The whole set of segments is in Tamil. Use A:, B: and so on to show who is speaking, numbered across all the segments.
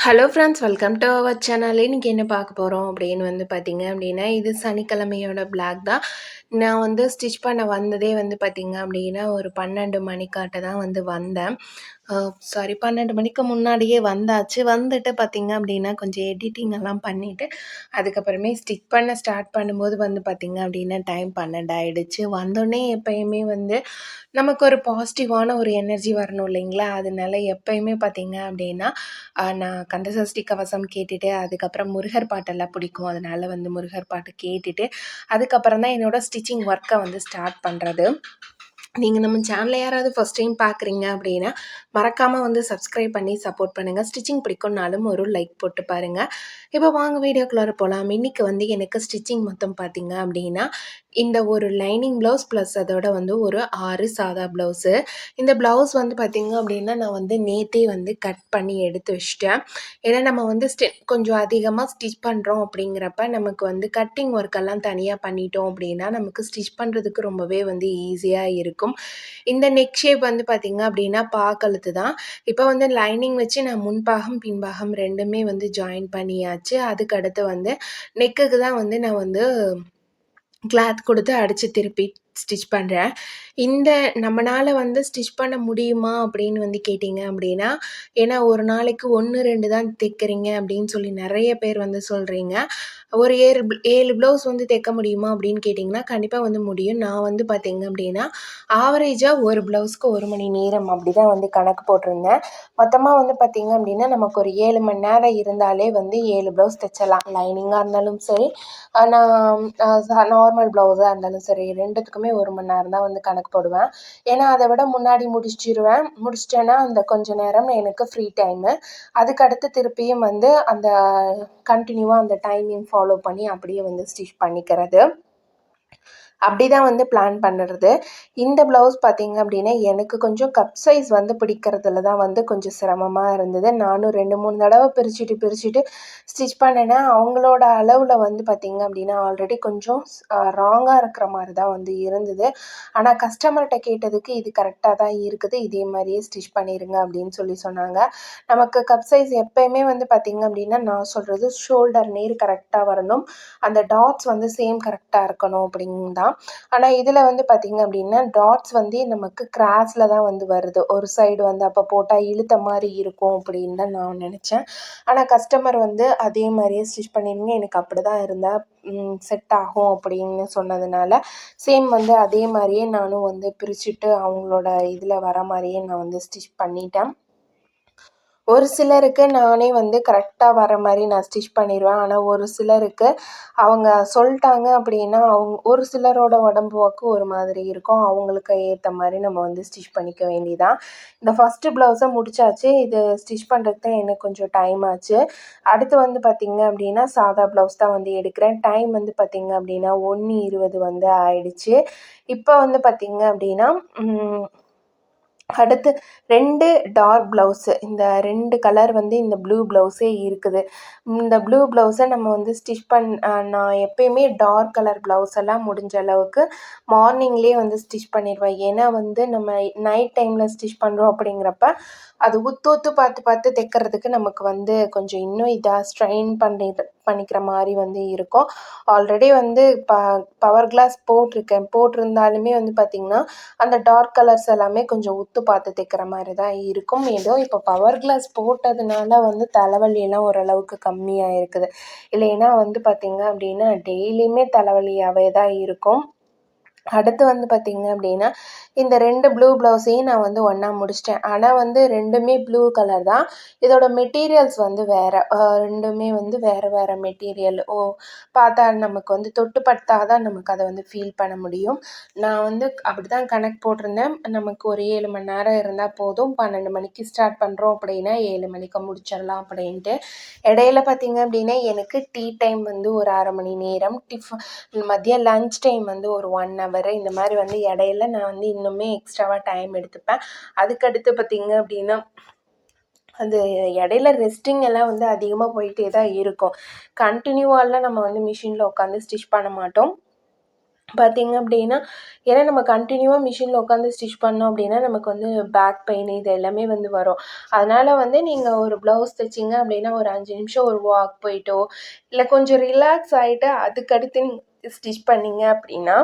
A: Hello friends welcome to our channel இன்றைக்கி என்ன பார்க்க போகிறோம் அப்படின்னு வந்து பார்த்தீங்க அப்படின்னா இது சனிக்கிழமையோட பிளாக் தான். நான் வந்து ஸ்டிச் பண்ண வந்ததே வந்து பார்த்தீங்க அப்படின்னா ஒரு பன்னெண்டு மணிக்காட்ட தான் வந்து வந்தேன். சாரி பன்னெண்டு மணிக்கு முன்னாடியே வந்தாச்சு. வந்துட்டு பார்த்தீங்க அப்படின்னா கொஞ்சம் எடிட்டிங் எல்லாம் பண்ணிவிட்டு அதுக்கப்புறமே ஸ்டிச் பண்ண ஸ்டார்ட் பண்ணும்போது வந்து பார்த்தீங்க அப்படின்னா டைம் பன்னெண்டு ஆகிடுச்சு வந்தோடனே எப்பயுமே வந்து நமக்கு ஒரு பாசிட்டிவான ஒரு எனர்ஜி வரணும் இல்லைங்களா? அதனால எப்பயுமே பார்த்தீங்க அப்படின்னா நான் கந்தசஷ்டி கவசம் கேட்டுட்டு அதுக்கப்புறம் முருகர் பாட்டெல்லாம் பிடிக்கும். அதனால வந்து முருகர் பாட்டு கேட்டுட்டு அதுக்கப்புறம் தான் என்னோடய ஸ்டிச்சிங் ஒர்க்கை வந்து ஸ்டார்ட் பண்ணுறது நீங்கள் நம்ம சேனலில் யாராவது ஃபஸ்ட் டைம் பார்க்குறீங்க அப்படின்னா மறக்காமல் வந்து சப்ஸ்கிரைப் பண்ணி சப்போர்ட் பண்ணுங்கள் ஸ்டிச்சிங் பிடிக்கும்னாலும் ஒரு லைக் போட்டு பாருங்கள் இப்போ வாங்க வீடியோக்குள்ளார போகலாம் இன்றைக்கி வந்து எனக்கு ஸ்டிச்சிங் மொத்தம் பார்த்தீங்க அப்படின்னா இந்த ஒரு லைனிங் ப்ளவுஸ் ப்ளஸ் அதோட வந்து ஒரு ஆறு சாதா ப்ளவுஸு இந்த ப்ளவுஸ் வந்து பார்த்திங்க அப்படின்னா நான் வந்து நேற்றே வந்து கட் பண்ணி எடுத்து வச்சிட்டேன். ஏன்னா நம்ம வந்து ஸ்டி கொஞ்சம் அதிகமாக ஸ்டிச் பண்ணுறோம் அப்படிங்கிறப்ப நமக்கு வந்து கட்டிங் ஒர்க்கெல்லாம் தனியாக பண்ணிட்டோம் அப்படின்னா நமக்கு ஸ்டிச் பண்ணுறதுக்கு ரொம்பவே வந்து ஈஸியாக இருக்கும். இந்த நெக் ஷேப் வந்து பார்த்திங்க அப்படின்னா பாக்கழுத்து தான். இப்போ வந்து லைனிங் வச்சு நான் முன்பாகம் பின்பாகம் ரெண்டுமே வந்து ஜாயின் பண்ணியாச்சு. அதுக்கடுத்து வந்து நெக்குக்கு தான் வந்து நான் வந்து கிளாத் கொடுத்து அடித்து திருப்பி ஸ்டிச் பண்ணுறேன் இந்த நம்மளால் வந்து ஸ்டிச் பண்ண முடியுமா அப்படின்னு வந்து கேட்டிங்க அப்படின்னா ஏன்னா ஒரு நாளைக்கு ஒன்று ரெண்டு தான் தைக்கிறீங்க அப்படின்னு சொல்லி நிறைய பேர் வந்து சொல்கிறீங்க ஒரு ஏழு ஏழு ப்ளவுஸ் வந்து தைக்க முடியுமா அப்படின்னு கேட்டிங்கன்னா கண்டிப்பாக வந்து முடியும். நான் வந்து பார்த்தீங்க அப்படின்னா ஆவரேஜாக ஒரு ப்ளவுஸ்க்கு ஒரு மணி நேரம் அப்படி தான் வந்து கணக்கு போட்டிருந்தேன். மொத்தமாக வந்து பார்த்திங்க அப்படின்னா நமக்கு ஒரு ஏழு மணி நேரம் இருந்தாலே வந்து ஏழு ப்ளவுஸ் தைச்சலாம். லைனிங்காக இருந்தாலும் சரி நான் நார்மல் ப்ளவுஸாக இருந்தாலும் சரி ரெண்டுத்துக்குமே ஒரு மணி நேரம் தான் வந்து கணக்கு போடுவேன். ஏன்னா அதை விட முன்னாடி முடிச்சிடுவேன் முடிச்சிட்டேன்னா அந்த கொஞ்ச நேரம் எனக்கு ஃப்ரீ டைமு அதுக்கடுத்து திருப்பியும் வந்து அந்த கண்டினியூவாக அந்த டைமிங் ஃபாலோ பண்ணி அப்படியே வந்து ஸ்டிச் பண்ணிக்கிறது. அப்படி தான் வந்து பிளான் பண்ணுறது. இந்த ப்ளவுஸ் பார்த்திங்க அப்படின்னா எனக்கு கொஞ்சம் கப் சைஸ் வந்து பிடிக்கிறதுல தான் வந்து கொஞ்சம் சிரமமாக இருந்தது. நானும் ரெண்டு மூணு தடவை பிரிச்சுட்டு பிரிச்சுட்டு ஸ்டிச் பண்ணினேன் அவங்களோட அளவில் வந்து பார்த்திங்க அப்படின்னா ஆல்ரெடி கொஞ்சம் ராங்காக இருக்கிற மாதிரி தான் வந்து இருந்தது. ஆனால் கஸ்டமர்கிட்ட கேட்டதுக்கு இது கரெக்டாக தான் இருக்குது. இதே மாதிரியே ஸ்டிச் பண்ணிடுங்க அப்படின்னு சொல்லி சொன்னாங்க. நமக்கு கப் சைஸ் எப்போயுமே வந்து பார்த்திங்க அப்படின்னா நான் சொல்கிறது ஷோல்டர் நீர் கரெக்டாக வரணும். அந்த டாட்ஸ் வந்து சேம் கரெக்டாக இருக்கணும் அப்படின்னு தான் ஆனால் இதில் வந்து பார்த்திங்க அப்படின்னா டாட்ஸ் வந்து நமக்கு கிராஸில் தான் வந்து வருது. ஒரு சைடு வந்து அப்போ போட்டால் இழுத்த மாதிரி இருக்கும் அப்படின்னு தான் நான் நினச்சேன். ஆனால் கஸ்டமர் வந்து அதே மாதிரியே ஸ்டிச் பண்ணிடுங்க எனக்கு அப்படி தான் இருந்தால் செட் ஆகும் அப்படின்னு சொன்னதுனால சேம் வந்து அதே மாதிரியே நானும் வந்து பிரிச்சுட்டு அவங்களோட இதில் வர மாதிரியே நான் வந்து ஸ்டிச் பண்ணிட்டேன். ஒரு சிலருக்கு நானே வந்து கரெக்டாக வர மாதிரி நான் ஸ்டிச் பண்ணிடுவேன் ஆனால் ஒரு சிலருக்கு அவங்க சொல்லிட்டாங்க அப்படின்னா அவங்க ஒரு சிலரோட உடம்பு வாக்கு ஒரு மாதிரி இருக்கும். அவங்களுக்கு ஏற்ற மாதிரி நம்ம வந்து ஸ்டிச் பண்ணிக்க வேண்டியதான் இந்த ஃபஸ்ட்டு ப்ளவுஸை முடிச்சாச்சு. இது ஸ்டிச் பண்ணுறதுக்கு தான் எனக்கு கொஞ்சம் டைம் ஆச்சு. அடுத்து வந்து பார்த்திங்க அப்படின்னா சாதா ப்ளவுஸ் தான் வந்து எடுக்கிறேன். டைம் வந்து பார்த்திங்க அப்படின்னா ஒன்று இருபது வந்து ஆயிடுச்சு. இப்போ வந்து பார்த்திங்க அப்படின்னா அடுத்து ரெண்டு டார்க் ப்ளவுஸு இந்த ரெண்டு கலர் வந்து இந்த ப்ளூ ப்ளவுஸே இருக்குது. இந்த ப்ளூ ப்ளவுஸை நம்ம வந்து ஸ்டிச் பண் நான் எப்பயுமே டார்க் கலர் ப்ளவுஸ் எல்லாம் முடிஞ்ச அளவுக்கு மார்னிங்லேயே வந்து ஸ்டிச் பண்ணிடுவேன். ஏன்னா வந்து நம்ம நைட் டைமில் ஸ்டிச் பண்ணுறோம் அப்படிங்கிறப்ப அது உத்து உத்து பார்த்து பார்த்து தைக்கிறதுக்கு நமக்கு வந்து கொஞ்சம் இன்னும் இதாக ஸ்ட்ரெயின் பண்ணி பண்ணிக்கிற மாதிரி வந்து இருக்கும். ஆல்ரெடி வந்து ப பவர் கிளாஸ் போட்டிருக்கேன். போட்டிருந்தாலுமே வந்து பார்த்திங்கன்னா அந்த டார்க் கலர்ஸ் எல்லாமே கொஞ்சம் பொறுத்து பார்த்து தைக்கிற மாதிரி தான் இருக்கும். ஏதோ இப்போ பவர் கிளாஸ் போட்டதுனால வந்து தலைவலியெல்லாம் ஓரளவுக்கு கம்மியாக இருக்குது. இல்லைன்னா வந்து பார்த்திங்க அப்படின்னா டெய்லியுமே தலைவலியாகவே தான் இருக்கும். அடுத்து வந்து பார்த்திங்க அப்படின்னா இந்த ரெண்டு ப்ளூ ப்ளவுஸையும் நான் வந்து ஒன்றா முடிச்சிட்டேன். ஆனால் வந்து ரெண்டுமே ப்ளூ கலர் தான். இதோட மெட்டீரியல்ஸ் வந்து வேறு. ரெண்டுமே வந்து வேறு வேறு மெட்டீரியல் ஓ பார்த்தா நமக்கு வந்து தொட்டு பட்டால் தான் நமக்கு அதை வந்து ஃபீல் பண்ண முடியும். நான் வந்து அப்படி தான் கணக்கு போட்டிருந்தேன். நமக்கு ஒரு ஏழு மணி நேரம் இருந்தால் போதும். பன்னெண்டு மணிக்கு ஸ்டார்ட் பண்ணுறோம் அப்படின்னா ஏழு மணிக்கு முடிச்சிடலாம் அப்படின்ட்டு. இடையில பார்த்திங்க அப்படின்னா எனக்கு டீ டைம் வந்து ஒரு அரை மணி நேரம். டிஃபன் மதியம் லன்ச் டைம் வந்து ஒரு ஒன் ஹவர் ஹவர் இந்த மாதிரி வந்து இடையில நான் வந்து இன்னுமே எக்ஸ்ட்ராவாக டைம் எடுத்துப்பேன். அதுக்கடுத்து பார்த்திங்க அப்படின்னா அந்த இடையில ரெஸ்டிங் எல்லாம் வந்து அதிகமாக போயிட்டே தான் இருக்கும். கண்டினியூவாலாம் நம்ம வந்து மிஷினில் உட்காந்து ஸ்டிச் பண்ண மாட்டோம். பார்த்தீங்க அப்படின்னா ஏன்னா நம்ம கண்டினியூவாக மிஷினில் உட்காந்து ஸ்டிச் பண்ணோம் அப்படின்னா நமக்கு வந்து பேக் பெயின் இது எல்லாமே வந்து வரும். அதனால் வந்து நீங்கள் ஒரு ப்ளவுஸ் தைச்சிங்க அப்படின்னா ஒரு அஞ்சு நிமிஷம் ஒரு வாக் போயிட்டோ இல்லை கொஞ்சம் ரிலாக்ஸ் ஆகிட்டு அதுக்கடுத்து நீங்கள் ஸ்டிச் பண்ணிங்க அப்படின்னா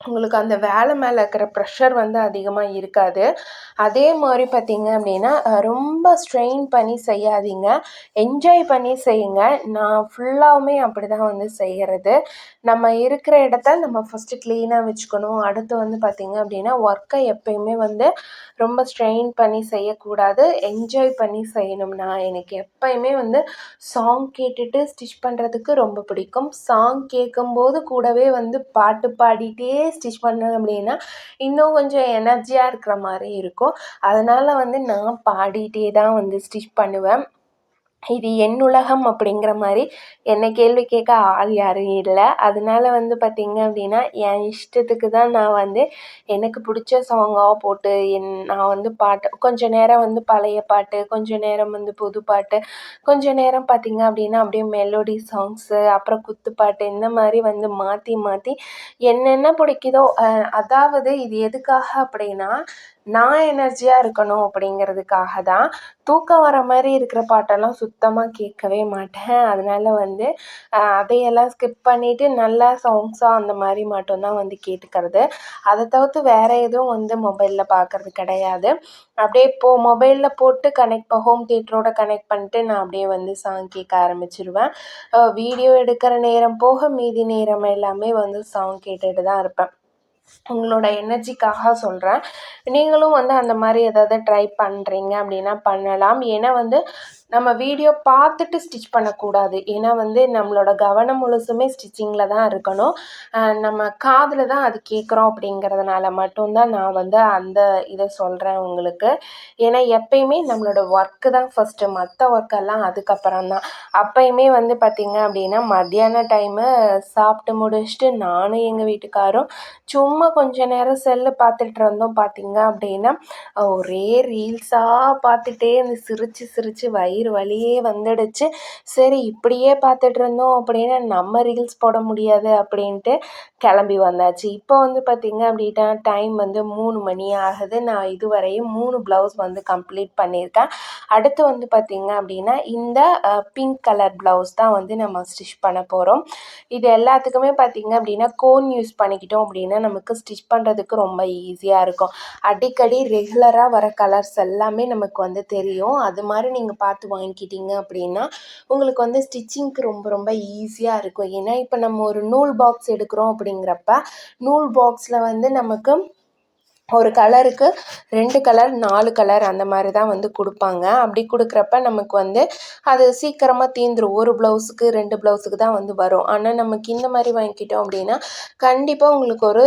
A: உங்களுக்கு அந்த வேலை மேலே இருக்கிற ப்ரெஷர் வந்து அதிகமாக இருக்காது. அதே மாதிரி பார்த்தீங்க அப்படின்னா ரொம்ப ஸ்ட்ரெயின் பண்ணி செய்யாதீங்க. என்ஜாய் பண்ணி செய்யுங்க. நான் ஃபுல்லாகவுமே அப்படி தான் வந்து செய்கிறது நம்ம இருக்கிற இடத்த நம்ம ஃபஸ்ட்டு க்ளீனாக வச்சுக்கணும். அடுத்து வந்து பார்த்திங்க அப்படின்னா ஒர்க்கை எப்பயுமே வந்து ரொம்ப ஸ்ட்ரெயின் பண்ணி செய்யக்கூடாது. என்ஜாய் பண்ணி செய்யணும் நான் எனக்கு எப்பயுமே வந்து சாங் கேட்டுட்டு ஸ்டிச் பண்ணுறதுக்கு ரொம்ப பிடிக்கும். சாங் கேட்கும்போது கூடவே வந்து பாட்டு பாடிட்டே ஸ்டிச் பண்ணோம் அப்படின்னா இன்னும் கொஞ்சம் எனர்ஜியாக இருக்கிற மாதிரி இருக்கும். அதனால் வந்து நான் பாடிட்டே தான் வந்து ஸ்டிச் பண்ணுவேன். இது என் உலகம் அப்படிங்கிற மாதிரி என்னை கேள்வி கேட்க ஆள் யாரும் இல்லை. அதனால வந்து பார்த்திங்க அப்படின்னா என் இஷ்டத்துக்கு தான் நான் வந்து எனக்கு பிடிச்ச சாங்காக போட்டு என் நான் வந்து பாட்டு கொஞ்ச நேரம் வந்து பழைய பாட்டு கொஞ்ச நேரம் வந்து புது பாட்டு கொஞ்ச நேரம் பார்த்திங்க அப்படின்னா அப்படியே மெலோடி சாங்ஸு அப்புறம் குத்துப்பாட்டு இந்த மாதிரி வந்து மாற்றி மாற்றி என்னென்ன பிடிக்குதோ அதாவது இது எதுக்காக அப்படின்னா நான் எனர்ஜியாக இருக்கணும் அப்படிங்கிறதுக்காக தான் தூக்கம் வர மாதிரி இருக்கிற பாட்டெல்லாம் சுத்தமாக கேட்கவே மாட்டேன். அதனால வந்து அதையெல்லாம் ஸ்கிப் பண்ணிவிட்டு நல்ல சாங்ஸாக அந்த மாதிரி மட்டும்தான் வந்து கேட்டுக்கிறது. அதை தவிர்த்து வேறு எதுவும் வந்து மொபைலில் பார்க்கறது கிடையாது. அப்படியே இப்போ மொபைலில் போட்டு கனெக்ட் ஹோம் தியேட்டரோட கனெக்ட் பண்ணிட்டு நான் அப்படியே வந்து சாங் கேட்க ஆரம்பிச்சிருவேன். வீடியோ எடுக்கிற நேரம் போக மீதி நேரம் எல்லாமே வந்து சாங் கேட்டுகிட்டு தான் இருப்பேன். உங்களோட எனர்ஜிக்காக சொல்கிறேன் நீங்களும் வந்து அந்த மாதிரி ஏதாவது ட்ரை பண்ணுறீங்க அப்படின்னா பண்ணலாம். ஏன்னா வந்து நம்ம வீடியோ பார்த்துட்டு ஸ்டிச் பண்ணக்கூடாது. ஏன்னா வந்து நம்மளோட கவனம் முழுசுமே ஸ்டிச்சிங்கில் தான் இருக்கணும். நம்ம காதில் தான் அது கேட்குறோம் அப்படிங்கிறதுனால மட்டும்தான் நான் வந்து அந்த இதை சொல்கிறேன் உங்களுக்கு. ஏன்னா எப்பயுமே நம்மளோட ஒர்க்கு தான் ஃபஸ்ட்டு மற்ற ஒர்க்கெல்லாம் அதுக்கப்புறம் தான். அப்பயுமே வந்து பார்த்திங்க அப்படின்னா மத்தியான டைமு சாப்பிட்டு முடிச்சுட்டு நானும் எங்கள் வீட்டுக்காரும் சும்மா கொஞ்ச நேரம் செல்லு பார்த்துட்டு இருந்தோம் பார்த்திங்க அப்படின்னா ஒரே ரீல்ஸாக பார்த்துட்டே இருந்து சிரித்து சிரித்து வயிறு வலியே வந்துடுச்சு. சரி இப்படியே பார்த்துட்டு இருந்தோம் அப்படின்னா நம்ம ரீல்ஸ் போட முடியாது அப்படின்ட்டு கிளம்பி வந்தாச்சு. இப்போ வந்து பார்த்திங்க அப்படின்னா டைம் வந்து மூணு மணி ஆகுது. நான் இதுவரையும் மூணு ப்ளவுஸ் வந்து கம்ப்ளீட் பண்ணியிருக்கேன். அடுத்து வந்து பார்த்திங்க அப்படின்னா இந்த பிங்க் கலர் ப்ளவுஸ் தான் வந்து நம்ம ஸ்டிச் பண்ண போகிறோம் இது எல்லாத்துக்குமே பார்த்திங்க அப்படின்னா கோன் யூஸ் பண்ணிக்கிட்டோம் அப்படின்னா நமக்கு ஸ்டிச் பண்ணுறதுக்கு ரொம்ப ஈஸியாக இருக்கும். அடிக்கடி ரெகுலராக வர கலர்ஸ் எல்லாமே நமக்கு வந்து தெரியும். அது மாதிரி நீங்கள் பார்த்து வாங்கிக்கிட்டீங்க அப்படின்னா உங்களுக்கு வந்து ஸ்டிச்சிங்க்கு ரொம்ப ரொம்ப ஈஸியாக இருக்கும். ஏன்னா இப்போ நம்ம ஒரு நூல் பாக்ஸ் எடுக்கிறோம் அப்படிங்கிறப்ப நூல் பாக்ஸில் வந்து நமக்கு ஒரு கலருக்கு ரெண்டு கலர் நாலு கலர் அந்த மாதிரி தான் வந்து கொடுப்பாங்க. அப்படி கொடுக்குறப்ப நமக்கு வந்து அது சீக்கிரமாக தீந்துடும் ஒரு ப்ளவுஸுக்கு ரெண்டு ப்ளவுஸுக்கு தான் வந்து வரும். ஆனால் நமக்கு இந்த மாதிரி வாங்கிக்கிட்டோம் அப்படின்னா கண்டிப்பாக உங்களுக்கு ஒரு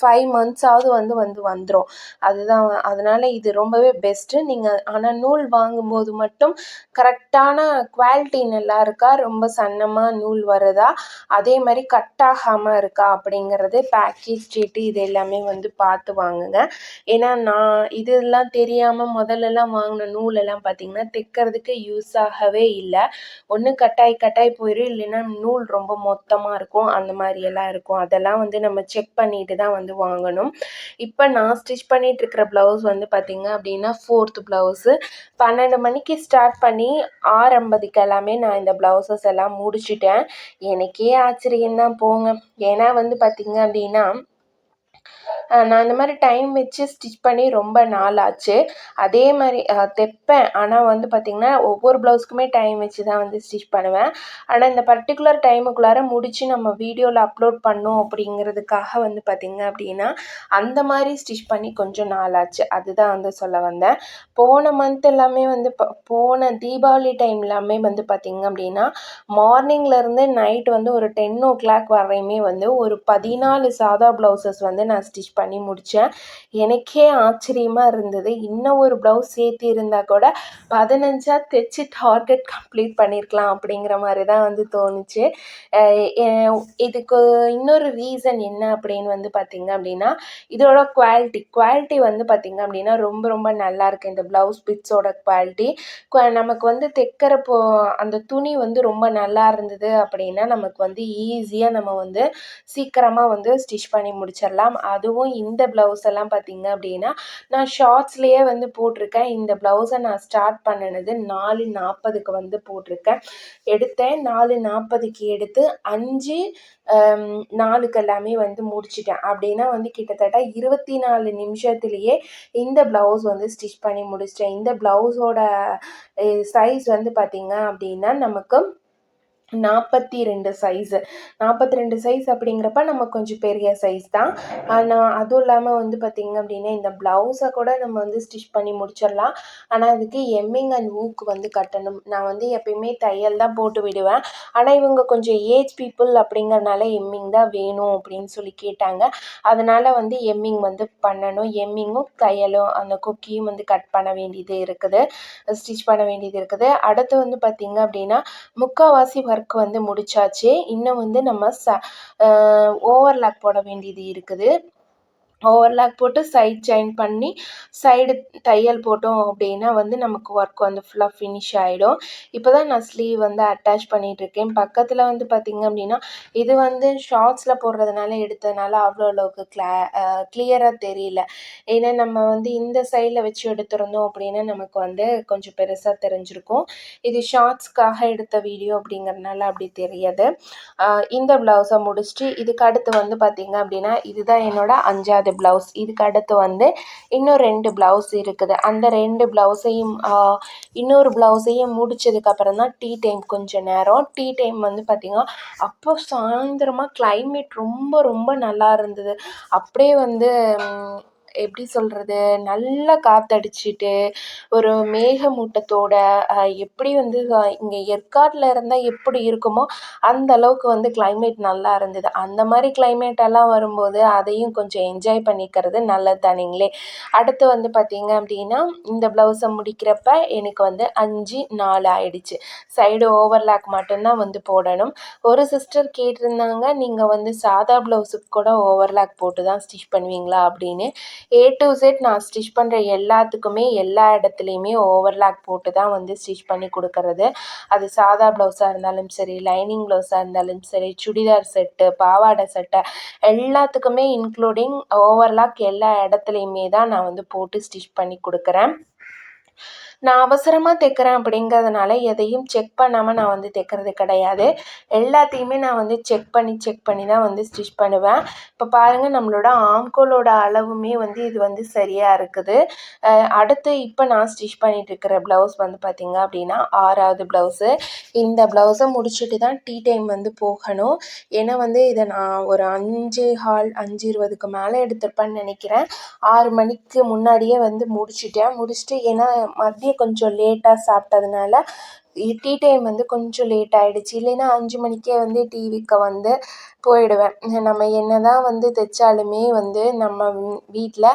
A: ஃபைவ் மந்த்ஸாவது வந்து வந்து வந்துடும் அதுதான் அதனால் இது ரொம்பவே பெஸ்ட்டு நீங்கள் ஆனால் நூல் வாங்கும்போது மட்டும் கரெக்டான குவாலிட்டி நல்லா இருக்கா? ரொம்ப சன்னமாக நூல் வருதா? அதே மாதிரி கட் ஆகாமல் இருக்கா? அப்படிங்கிறது பேக்கேஜ் சீட்டு இது எல்லாமே வந்து பா பார்த்து வாங்குங்க. ஏன்னா நான் இதெல்லாம் தெரியாமல் முதல்லலாம் வாங்கின நூலெல்லாம் பார்த்திங்கன்னா தைக்கிறதுக்கு யூஸ் ஆகவே இல்லை. ஒன்று கட்டாய் கட்டாய் போயிடும் இல்லைன்னா நூல் ரொம்ப மொத்தமாக இருக்கும். அந்த மாதிரியெல்லாம் இருக்கும். அதெல்லாம் வந்து நம்ம செக் பண்ணிட்டு தான் வந்து வாங்கணும். இப்போ நான் ஸ்டிச் பண்ணிகிட்ருக்கிற ப்ளவுஸ் வந்து பார்த்திங்க அப்படின்னா ஃபோர்த்து ப்ளவுஸு பன்னெண்டு மணிக்கு ஸ்டார்ட் பண்ணி ஆறு ஐம்பதுக்கு எல்லாமே நான் இந்த ப்ளவுசஸ் எல்லாம் முடிச்சிட்டேன். எனக்கே ஆச்சரியம் தான் போங்க. ஏன்னா வந்து பார்த்திங்க அப்படின்னா நான் இந்த மாதிரி டைம் வச்சு ஸ்டிச் பண்ணி ரொம்ப நாள் ஆச்சு. அதே மாதிரி தைப்பேன். ஆனால் வந்து பார்த்திங்கன்னா ஒவ்வொரு ப்ளவுஸ்க்குமே டைம் வச்சு தான் வந்து ஸ்டிச் பண்ணுவேன். ஆனால் இந்த பர்டிகுலர் டைமுக்குள்ளார முடித்து நம்ம வீடியோவில் அப்லோட் பண்ணோம் அப்படிங்கிறதுக்காக வந்து பார்த்திங்க அப்படின்னா அந்த மாதிரி ஸ்டிச் பண்ணி கொஞ்சம் நாள் ஆச்சு. அதுதான் வந்து சொல்ல வந்தேன். போன மந்த் எல்லாமே வந்து போன தீபாவளி டைம் எல்லாமே வந்து பார்த்திங்க அப்படின்னா மார்னிங்லேருந்து நைட் வந்து ஒரு டென் ஓ கிளாக் வரையுமே வந்து ஒரு பதினாலு சாதா ப்ளவுசஸ் வந்து நான் ஸ்டிச் பண்ணி முடித்தேன் எனக்கே ஆச்சரியமாக இருந்தது. இன்னும் ஒரு ப்ளவுஸ் சேர்த்தி இருந்தால் கூட பதினஞ்சா தைச்சி டார்கெட் கம்ப்ளீட் பண்ணியிருக்கலாம் அப்படிங்கிற மாதிரி தான் வந்து தோணுச்சு. இதுக்கு இன்னொரு ரீசன் என்ன அப்படின்னு வந்து பார்த்திங்க அப்படின்னா இதோட குவாலிட்டி குவாலிட்டி வந்து பார்த்திங்க அப்படின்னா ரொம்ப ரொம்ப நல்லாயிருக்கு இந்த ப்ளவுஸ் பிட்ஸோட குவாலிட்டி நமக்கு வந்து தைக்கிறப்போ அந்த துணி வந்து ரொம்ப நல்லா இருந்தது அப்படின்னா நமக்கு வந்து ஈஸியாக நம்ம வந்து சீக்கிரமாக வந்து ஸ்டிச் பண்ணி முடிச்சிடலாம். அது அதுவும் இந்த ப்ளவுஸ் எல்லாம் பார்த்திங்க அப்படின்னா நான் ஷார்ட்ஸ்லேயே வந்து போட்டிருக்கேன். இந்த ப்ளவுஸை நான் ஸ்டார்ட் பண்ணினது நாலு நாற்பதுக்கு வந்து போட்டிருக்கேன். எடுத்தேன். நாலு நாற்பதுக்கு எடுத்து அஞ்சு நாலுக்கு எல்லாமே வந்து முடிச்சிட்டேன். அப்படின்னா வந்து கிட்டத்தட்ட இருபத்தி நாலு நிமிஷத்துலேயே இந்த ப்ளவுஸ் வந்து ஸ்டிச் பண்ணி முடிச்சிட்டேன். இந்த ப்ளவுஸோட சைஸ் வந்து பார்த்திங்க அப்படின்னா நமக்கு நாற்பத்தி ரெண்டு சைஸு நாற்பத்தி ரெண்டு சைஸ் அப்படிங்கிறப்ப நம்ம கொஞ்சம் பெரிய சைஸ் தான். ஆனால் அதுவும் இல்லாமல் வந்து பார்த்திங்க அப்படின்னா இந்த ப்ளவுஸை கூட நம்ம வந்து ஸ்டிச் பண்ணி முடிச்சிடலாம். ஆனால் அதுக்கு எம்மிங் அண்ட் ஊக்கு வந்து கட்டணும். நான் வந்து எப்பயுமே தையல் தான் போட்டு விடுவேன். ஆனால் இவங்க கொஞ்சம் ஏஜ் பீப்புள் அப்படிங்கிறனால எம்மிங் தான் வேணும் அப்படின்னு சொல்லி கேட்டாங்க. அதனால் வந்து எம்மிங் வந்து பண்ணணும். எம்மிங்கும் தையலும் அந்த குக்கியும் வந்து கட் பண்ண வேண்டியது இருக்குது. ஸ்டிச் பண்ண வேண்டியது இருக்குது. அடுத்து வந்து பார்த்திங்க அப்படின்னா முக்கால்வாசி ஒர்க் ஒர்க் வந்து முடிச்சாச்சு. இன்னும் வந்து நம்ம ச ஓவர்லாக் போட வேண்டியது இருக்குது. ஓவர்லாக் போட்டு சைட் ஜாயின் பண்ணி சைடு தையல் போட்டோம் அப்படின்னா வந்து நமக்கு ஒர்க் வந்து ஃபுல்லாக ஃபினிஷ் ஆகிடும் இப்போ தான் நான் ஸ்லீவ் வந்து அட்டாச் பண்ணிகிட்ருக்கேன் பக்கத்தில் வந்து பார்த்திங்க அப்படின்னா இது வந்து ஷார்ட்ஸில் போடுறதுனால எடுத்ததுனால அவ்வளோ அளவுக்கு கிளா கிளியராக தெரியல. ஏன்னா நம்ம வந்து இந்த சைடில் வச்சு எடுத்திருந்தோம் அப்படின்னா நமக்கு வந்து கொஞ்சம் பெருசாக தெரிஞ்சிருக்கும். இது ஷார்ட்ஸ்க்காக எடுத்த வீடியோ அப்படிங்கிறதுனால அப்படி தெரியாது. இந்த ப்ளவுஸை முடிச்சுட்டு இதுக்கு அடுத்து வந்து பார்த்திங்க அப்படின்னா இதுதான் என்னோடய அஞ்சாவது ப்ளவுஸ் இதுக்கு அடுத்து வந்து இன்னும் ரெண்டு ப்ளவுஸ் இருக்குது. அந்த ரெண்டு ப்ளவுஸையும் இன்னொரு ப்ளவுஸையும் முடிச்சதுக்கப்புறம் தான் டீ டைம் கொஞ்சம் நேரம். டீ டைம் வந்து பார்த்திங்கன்னா அப்போ சாயந்தரமாக கிளைமேட் ரொம்ப ரொம்ப நல்லா இருந்தது. அப்படியே வந்து எப்படி சொல்கிறது நல்லா காற்றடிச்சிட்டு ஒரு மேகமூட்டத்தோட எப்படி வந்து இங்கே ஏற்காட்டில் இருந்தால் எப்படி இருக்குமோ அந்த அளவுக்கு வந்து கிளைமேட் நல்லா இருந்தது. அந்த மாதிரி கிளைமேட்டெல்லாம் வரும்போது அதையும் கொஞ்சம் என்ஜாய் பண்ணிக்கிறது நல்லது தானுங்களே. அடுத்து வந்து பார்த்திங்க அப்படின்னா இந்த ப்ளவுஸை முடிக்கிறப்ப எனக்கு வந்து அஞ்சு நாலு ஆயிடுச்சு. சைடு ஓவர்லாக் மட்டும்தான் வந்து போடணும். ஒரு சிஸ்டர் கேட்டிருந்தாங்க நீங்கள் வந்து சாதா ப்ளவுஸுக்கு கூட ஓவர்லாக் போட்டு தான் ஸ்டிச் பண்ணுவீங்களா? அப்படின்னு. ஏ டு செட் நான் ஸ்டிச் பண்ணுற எல்லாத்துக்குமே எல்லா இடத்துலையுமே ஓவர்லாக் போட்டு தான் வந்து ஸ்டிச் பண்ணி கொடுக்கறது. அது சாதா ப்ளவுஸாக இருந்தாலும் சரி லைனிங் ப்ளவுஸாக இருந்தாலும் சரி சுடிதார் செட்டு பாவாடை சட்டை எல்லாத்துக்குமே இன்க்ளூடிங் ஓவர்லாக் எல்லா இடத்துலையுமே தான் நான் வந்து போட்டு ஸ்டிச் பண்ணி கொடுக்குறேன். நான் அவசரமாக தைக்கிறேன் அப்படிங்கிறதுனால எதையும் செக் பண்ணாமல் நான் வந்து தைக்கிறது கிடையாது. எல்லாத்தையுமே நான் வந்து செக் பண்ணி செக் பண்ணி தான் வந்து ஸ்டிச் பண்ணுவேன். இப்போ பாருங்கள் நம்மளோட ஆம்கோலோட அளவுமே வந்து இது வந்து சரியாக இருக்குது. அடுத்து இப்போ நான் ஸ்டிச் பண்ணிகிட்ருக்கிற ப்ளவுஸ் வந்து பார்த்திங்க அப்படின்னா ஆறாவது ப்ளவுஸு இந்த ப்ளவுஸை முடிச்சுட்டு தான் டீ டைம் வந்து போகணும். ஏன்னா வந்து இதை நான் ஒரு அஞ்சு ஹால் அஞ்சு இருபதுக்கு மேலே எடுத்திருப்பேன்னு நினைக்கிறேன். ஆறு மணிக்கு முன்னாடியே வந்து முடிச்சுட்டேன். முடிச்சுட்டு ஏன்னா மதியம் கொஞ்சம் லேட்டாக சாப்பிட்டதுனால டீ டைம் வந்து கொஞ்சம் லேட் ஆகிடுச்சி இல்லைன்னா அஞ்சு மணிக்கே வந்து டிவிக்கு வந்து போயிடுவேன். நம்ம என்ன தான் வந்து தைச்சாலுமே வந்து நம்ம வீட்டில்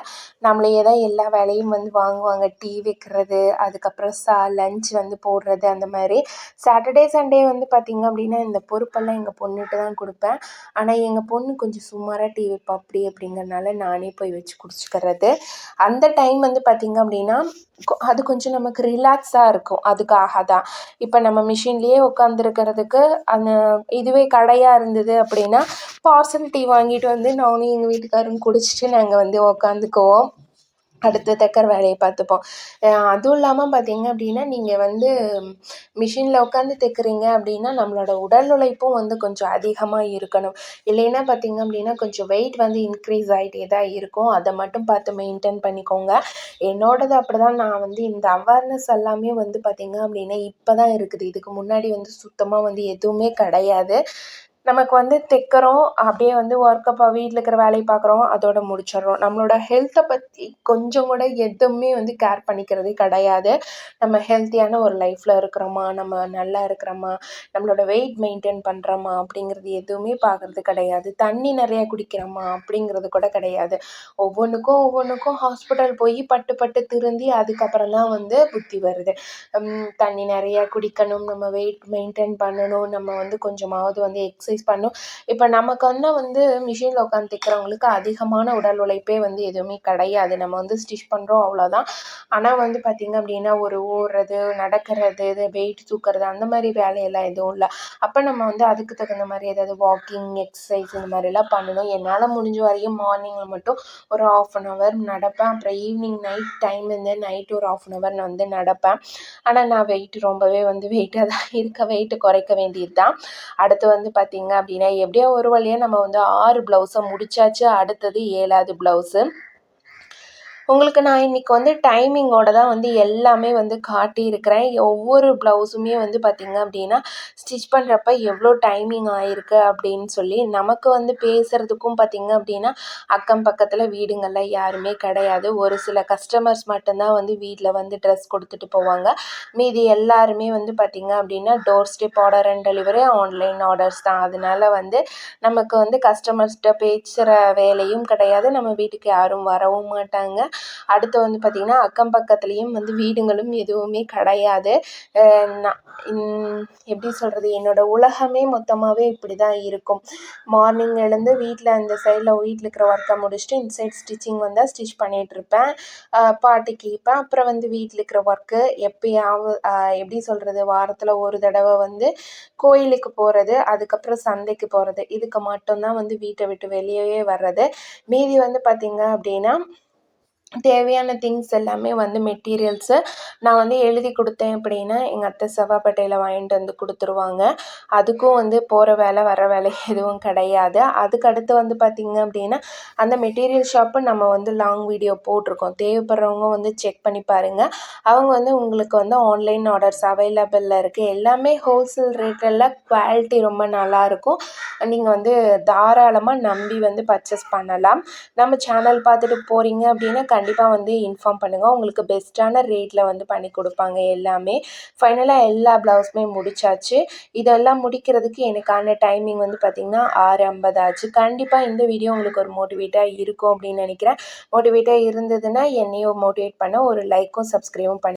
A: நம்மளையே தான் எல்லா வேலையும் வந்து வாங்குவாங்க. டீ வைக்கிறது அதுக்கப்புறம் சா லன்ச் வந்து போடுறது அந்த மாதிரி. சாட்டர்டே சண்டே வந்து பார்த்திங்க அப்படின்னா இந்த பொறுப்பெல்லாம் எங்கள் பொண்ணுகிட்ட தான் கொடுப்பேன். ஆனால் எங்கள் பொண்ணு கொஞ்சம் சுமாராக டீ வைப்பா. அப்படி அப்படிங்கிறனால நானே போய் வச்சு குடிச்சிக்கிறது. அந்த டைம் வந்து பார்த்திங்க அப்படின்னா அது கொஞ்சம் நமக்கு ரிலாக்ஸாக இருக்கும். அதுக்காக தான். இப்போ நம்ம மிஷின்லேயே உட்காந்துருக்கிறதுக்கு அந்த இதுவே கடையாக இருந்தது அப்படின்னா பார்சல் டீ வாங்கிட்டு வந்து நானும் எங்கள் வீட்டுக்காரரும் குடிச்சிட்டு நாங்கள் வந்து உட்காந்துக்குவோம் அடுத்து தைக்கிற வேலையை பார்த்துப்போம். அதுவும் இல்லாமல் பார்த்தீங்க அப்படின்னா நீங்கள் வந்து மிஷினில் உட்காந்து தைக்கிறீங்க அப்படின்னா நம்மளோட உடல் உழைப்பும் வந்து கொஞ்சம் அதிகமாக இருக்கணும். இல்லைன்னா பார்த்தீங்க அப்படின்னா கொஞ்சம் வெயிட் வந்து இன்க்ரீஸ் ஆகிட்டே தான் இருக்கும். அதை மட்டும் பார்த்து மெயின்டைன் பண்ணிக்கோங்க. என்னோடது அப்படி தான் நான் வந்து இந்த அவேர்னஸ் எல்லாமே வந்து பார்த்திங்க அப்படின்னா இப்போ தான் இருக்குது. இதுக்கு முன்னாடி வந்து சுத்தமாக வந்து எதுவுமே கிடையாது. நமக்கு வந்து தைக்கிறோம் அப்படியே வந்து ஒர்க்கப்பாக வீட்டில் இருக்கிற வேலையை பார்க்குறோம் அதோட முடிச்சிடுறோம். நம்மளோட ஹெல்த்தை பற்றி கொஞ்சம் கூட எதுவுமே வந்து கேர் பண்ணிக்கிறதே கிடையாது. நம்ம ஹெல்த்தியான ஒரு லைஃப்பில் இருக்கிறோமா நம்ம நல்லா இருக்கிறோமா நம்மளோட வெயிட் மெயின்டைன் பண்ணுறோமா அப்படிங்கிறது எதுவுமே பார்க்குறது கிடையாது. தண்ணி நிறையா குடிக்கிறோமா அப்படிங்கிறது கூட கிடையாது. ஒவ்வொன்றுக்கும் ஒவ்வொன்றுக்கும் ஹாஸ்பிட்டல் போய் பட்டு பட்டு திருந்தி அதுக்கப்புறம் தான் வந்து புத்தி வருது. தண்ணி நிறையா குடிக்கணும் நம்ம வெயிட் மெயின்டைன் பண்ணணும் நம்ம வந்து கொஞ்சமாவது வந்து எக்ஸசைஸ் பண்ணும். இப்போ நமக்கு வந்து வந்து மிஷினில் உட்காந்து தைக்கிறவங்களுக்கு அதிகமான உடல் உழைப்பே வந்து எதுவுமே கிடையாது. நம்ம வந்து ஸ்டிச் பண்ணுறோம் அவ்வளோதான் ஆனால் வந்து பார்த்திங்க அப்படின்னா ஒரு ஓடுறது நடக்கிறது இது வெயிட் தூக்குறது அந்த மாதிரி வேலையெல்லாம் எதுவும் இல்லை. அப்போ நம்ம வந்து அதுக்கு தகுந்த மாதிரி ஏதாவது வாக்கிங் எக்ஸசைஸ் இந்த மாதிரிலாம் பண்ணணும். என்னால் முடிஞ்ச வரையும் மார்னிங்கில் மட்டும் ஒரு ஆஃப் அன் ஹவர் நடப்பேன். அப்புறம் ஈவினிங் நைட் டைம் வந்து நைட் ஒரு ஆஃப் அன் ஹவர் நான் வந்து நடப்பேன். ஆனால் நான் வெயிட் ரொம்பவே வந்து வெயிட்டாக தான் இருக்க வெயிட்டு குறைக்க வேண்டியது தான் அடுத்து வந்து பார்த்திங்க அப்படின்னா எப்படியோ ஒரு வழியாக நம்ம வந்து ஆறு ப்ளவுஸை முடிச்சாச்சு அடுத்தது ஏழாவது ப்ளவுஸு உங்களுக்கு நான் இன்றைக்கி வந்து டைமிங்கோட தான் வந்து எல்லாமே வந்து காட்டியிருக்கிறேன். ஒவ்வொரு ப்ளவுஸுமே வந்து பார்த்திங்க அப்படின்னா ஸ்டிச் பண்ணுறப்ப எவ்வளோ டைமிங் ஆகிருக்கு அப்படின்னு சொல்லி நமக்கு வந்து பேசுகிறதுக்கும் பார்த்திங்க அப்படின்னா அக்கம் பக்கத்தில் வீடுங்களில் யாருமே கிடையாது. ஒரு சில கஸ்டமர்ஸ் மட்டும்தான் வந்து வீட்டில் வந்து ட்ரெஸ் கொடுத்துட்டு போவாங்க. மீதி எல்லாருமே வந்து பார்த்திங்க அப்படின்னா door step order and delivery online orders தான். அதனால் வந்து நமக்கு வந்து கஸ்டமர்ஸ்கிட்ட பேசுகிற வேலையும் கிடையாது. நம்ம வீட்டுக்கு யாரும் வரவும் மாட்டாங்க. அடுத்து வந்து பார்த்திங்கன்னா அக்கம் பக்கத்துலேயும் வந்து வீடுங்களும் எதுவுமே கிடையாது. நான் எப்படி சொல்கிறது என்னோடய உலகமே மொத்தமாகவே இப்படி தான் இருக்கும். மார்னிங் எழுந்து வீட்டில் இந்த சைடில் வீட்டில் இருக்கிற ஒர்க்கை முடிச்சுட்டு இந்த சைட் ஸ்டிச்சிங் வந்தால் ஸ்டிச் பண்ணிகிட்ருப்பேன் பாட்டு கேட்பேன். அப்புறம் வந்து வீட்டில் இருக்கிற ஒர்க்கு எப்பயாவது எப்படி சொல்கிறது வாரத்தில் ஒரு தடவை வந்து கோயிலுக்கு போகிறது அதுக்கப்புறம் சந்தைக்கு போகிறது இதுக்கு மட்டும்தான் வந்து வீட்டை விட்டு வெளியவே வர்றது. மீதி வந்து பார்த்திங்க அப்படின்னா தேவையான திங்ஸ் எல்லாமே வந்து மெட்டீரியல்ஸு நான் வந்து எழுதி கொடுத்தேன் அப்படின்னா எங்கள் அத்தை செவ்வாப்பேட்டையில் வாங்கிட்டு வந்து கொடுத்துருவாங்க. அதுக்கும் வந்து போகிற வேலை வர வேலை எதுவும் கிடையாது. அதுக்கு அடுத்து வந்து பார்த்திங்க அப்படின்னா அந்த மெட்டீரியல் ஷாப்பு நம்ம வந்து லாங் வீடியோ போட்டிருக்கோம். தேவைப்படுறவங்க வந்து செக் பண்ணி பாருங்கள் அவங்க வந்து உங்களுக்கு வந்து ஆன்லைன் ஆர்டர்ஸ் அவைலபிளில் இருக்குது எல்லாமே ஹோல்சேல் ரேட்டில் குவாலிட்டி ரொம்ப நல்லாயிருக்கும் நீங்கள் வந்து தாராளமாக நம்பி வந்து பர்ச்சேஸ் பண்ணலாம். நம்ம சேனல் பார்த்துட்டு போகிறீங்க அப்படின்னா கண்டிப்பாக வந்து இன்ஃபார்ம் பண்ணுங்கள் உங்களுக்கு பெஸ்ட்டான ரேட்டில் வந்து பண்ணி கொடுப்பாங்க எல்லாமே. ஃபைனலாக எல்லா ப்ளவுஸுமே முடிச்சாச்சு. இதெல்லாம் முடிக்கிறதுக்கு எனக்கான டைமிங் வந்து பார்த்திங்கன்னா ஆறு ஐம்பது ஆச்சு. கண்டிப்பாக இந்த வீடியோ உங்களுக்கு ஒரு மோட்டிவேட்டாக இருக்கும் அப்படின்னு நினைக்கிறேன். மோட்டிவேட்டாக இருந்ததுன்னா என்னையும் மோட்டிவேட் பண்ண ஒரு லைக்கும் சப்ஸ்கிரைபும் பண்ணி